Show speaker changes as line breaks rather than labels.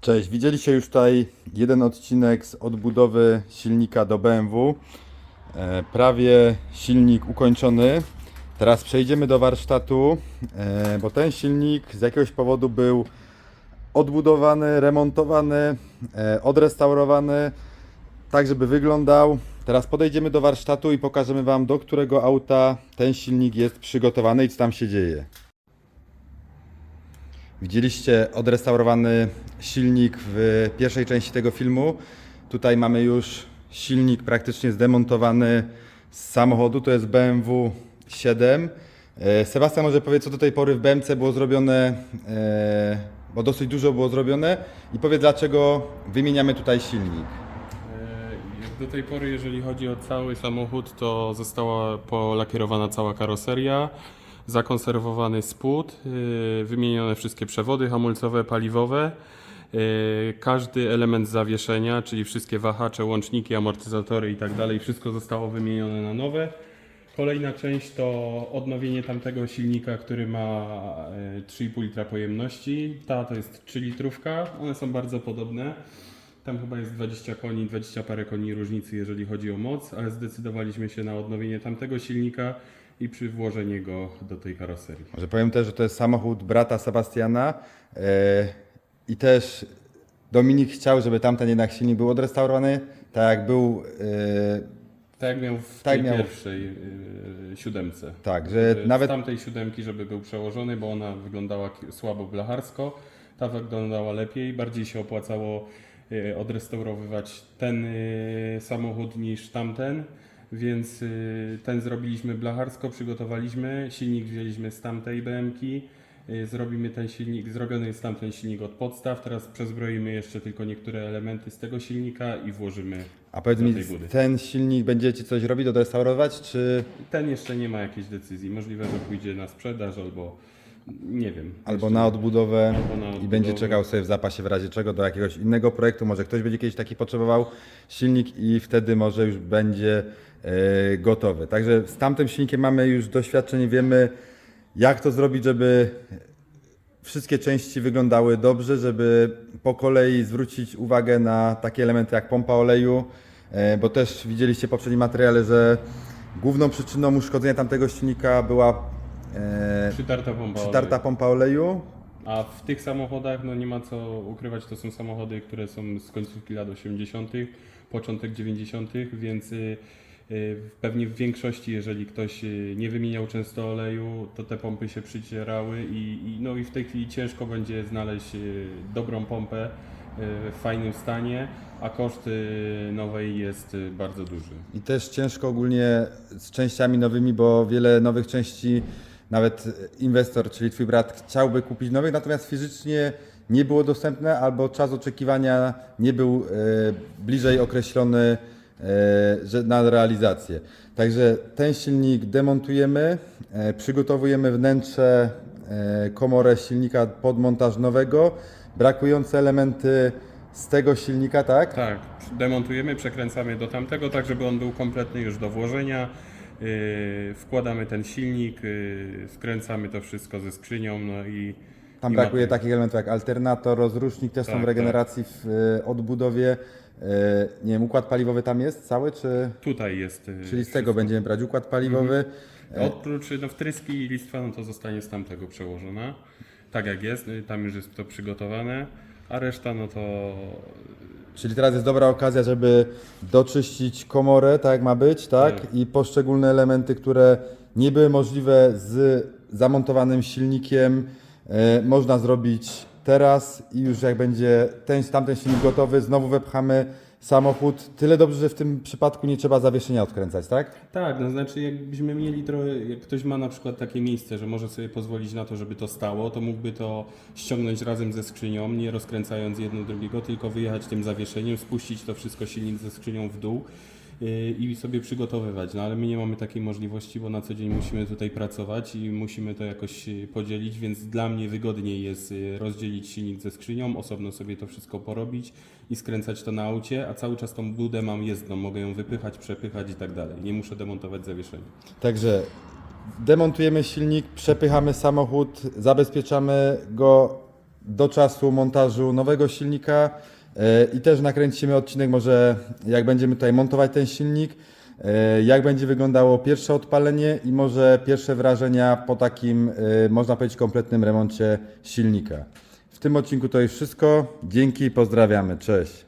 Cześć, widzieliście już tutaj jeden odcinek z odbudowy silnika do BMW. E, prawie silnik ukończony. Teraz przejdziemy do warsztatu, e, bo ten silnik z jakiegoś powodu był odbudowany, remontowany, e, odrestaurowany, tak żeby wyglądał. Teraz podejdziemy do warsztatu i pokażemy Wam, do którego auta ten silnik jest przygotowany i co tam się dzieje. Widzieliście odrestaurowany silnik w pierwszej części tego filmu. Tutaj mamy już silnik praktycznie zdemontowany z samochodu. To jest BMW 7. E, Sebastian może powie, co do tej pory w BMC było zrobione, e, bo dosyć dużo było zrobione i powie, dlaczego wymieniamy tutaj silnik.
E, Do tej pory, jeżeli chodzi o cały samochód, to została polakierowana cała karoseria, zakonserwowany spód, e, wymienione wszystkie przewody hamulcowe, paliwowe. e, Każdy element zawieszenia, czyli wszystkie wahacze, łączniki, amortyzatory i tak dalej, wszystko zostało wymienione na nowe. Kolejna część to odnowienie tamtego silnika, który ma e, 3,5 litra pojemności. Ta to jest 3 litrówka. One są bardzo podobne. Tam chyba jest 20 koni, 20 parę koni różnicy, jeżeli chodzi o moc, ale zdecydowaliśmy się na odnowienie tamtego silnika i przywłożenie go do tej karoserii.
Może powiem też, że to jest samochód brata Sebastiana e, i też Dominik chciał, żeby tamten jednak silnik był odrestaurowany, tak jak był, e,
Tak jak miał w
Tak
tej
miał.
pierwszej yy, siódemce.
tak, że
Z
nawet
tamtej siódemki, żeby był przełożony, bo ona wyglądała słabo blacharsko, ta wyglądała lepiej, bardziej się opłacało odrestaurowywać ten samochód niż tamten, więc y, ten zrobiliśmy blacharsko, przygotowaliśmy, silnik wzięliśmy z tamtej BMki, y, zrobimy ten silnik, zrobiony jest tamten silnik od podstaw, teraz przezbroimy jeszcze tylko niektóre elementy z tego silnika i włożymy
A powiedz
do
mi,
tej budy.
ten silnik będziecie coś robić, odrestaurować, czy
Ten jeszcze nie ma jakiejś decyzji. Możliwe, że pójdzie na sprzedaż albo nie wiem.
albo na odbudowę
albo na
i
odbudowę.
będzie czekał sobie w zapasie w razie czego do jakiegoś innego projektu, może ktoś będzie kiedyś taki potrzebował silnik i wtedy może już będzie gotowy. Także z tamtym silnikiem mamy już doświadczenie, wiemy jak to zrobić, żeby wszystkie części wyglądały dobrze, żeby po kolei zwrócić uwagę na takie elementy jak pompa oleju, e, bo też widzieliście w poprzednim materiale, że główną przyczyną uszkodzenia tamtego silnika była e,
Przytarta pompa.
przytarta
oleju.
pompa oleju.
A w tych samochodach, no nie ma co ukrywać, to są samochody, które są z końcówki lat 80., początek 90., więc y, pewnie w większości, jeżeli ktoś y, nie wymieniał często oleju, to te pompy się przycierały i, i, no i w tej chwili ciężko będzie znaleźć y, dobrą pompę y, w fajnym stanie, a koszt y, nowej jest y, bardzo duży.
I też ciężko ogólnie z częściami nowymi, bo wiele nowych części nawet inwestor, czyli twój brat chciałby kupić nowych, natomiast fizycznie nie było dostępne albo czas oczekiwania nie był bliżej określony na realizację. Także ten silnik demontujemy, e, przygotowujemy wnętrze, e, komorę silnika pod montaż nowego, brakujące elementy z tego silnika, tak?
Tak, demontujemy, przekręcamy do tamtego, tak żeby on był kompletny już do włożenia. Wkładamy ten silnik, skręcamy to wszystko ze skrzynią, no i.
Tam brakuje takich elementów jak alternator, rozrusznik też są
Tak,
w regeneracji, w e, odbudowie. E, Nie wiem, układ paliwowy tam jest cały, czy...
Tutaj jest. yy,
Czyli z tego będziemy brać układ paliwowy.
Oprócz no, wtryski i listwa, no to zostanie z tamtego przełożona. Tak jak jest, yy, tam już jest to przygotowane, a reszta, no to.
Czyli teraz jest dobra okazja, żeby doczyścić komorę, tak jak ma być, tak?
Tak.
I poszczególne elementy, które nie były możliwe z zamontowanym silnikiem, e, można zrobić teraz i już jak będzie ten, tamten silnik gotowy, znowu wepchamy samochód. Tyle dobrze, że w tym przypadku nie trzeba zawieszenia odkręcać, tak?
Tak, no znaczy jakbyśmy mieli trochę, jak ktoś ma na przykład takie miejsce, że może sobie pozwolić na to, żeby to stało, to mógłby to ściągnąć razem ze skrzynią, nie rozkręcając jedno drugiego, tylko wyjechać tym zawieszeniem, spuścić to wszystko silnik ze skrzynią w dół i sobie przygotowywać. No ale my nie mamy takiej możliwości, bo na co dzień musimy tutaj pracować i musimy to jakoś yy, podzielić, więc dla mnie wygodniej jest yy, rozdzielić silnik ze skrzynią, osobno sobie to wszystko porobić i skręcać to na aucie, a cały czas tą budę mam jezdną, mogę ją wypychać, przepychać i tak dalej. Nie muszę demontować zawieszenia.
Także demontujemy silnik, przepychamy samochód, zabezpieczamy go do czasu montażu nowego silnika i też nakręcimy odcinek może jak będziemy tutaj montować ten silnik, e, jak będzie wyglądało pierwsze odpalenie i może pierwsze wrażenia po takim, e, można powiedzieć, kompletnym remoncie silnika. W tym odcinku to już wszystko. Dzięki, pozdrawiamy. Cześć.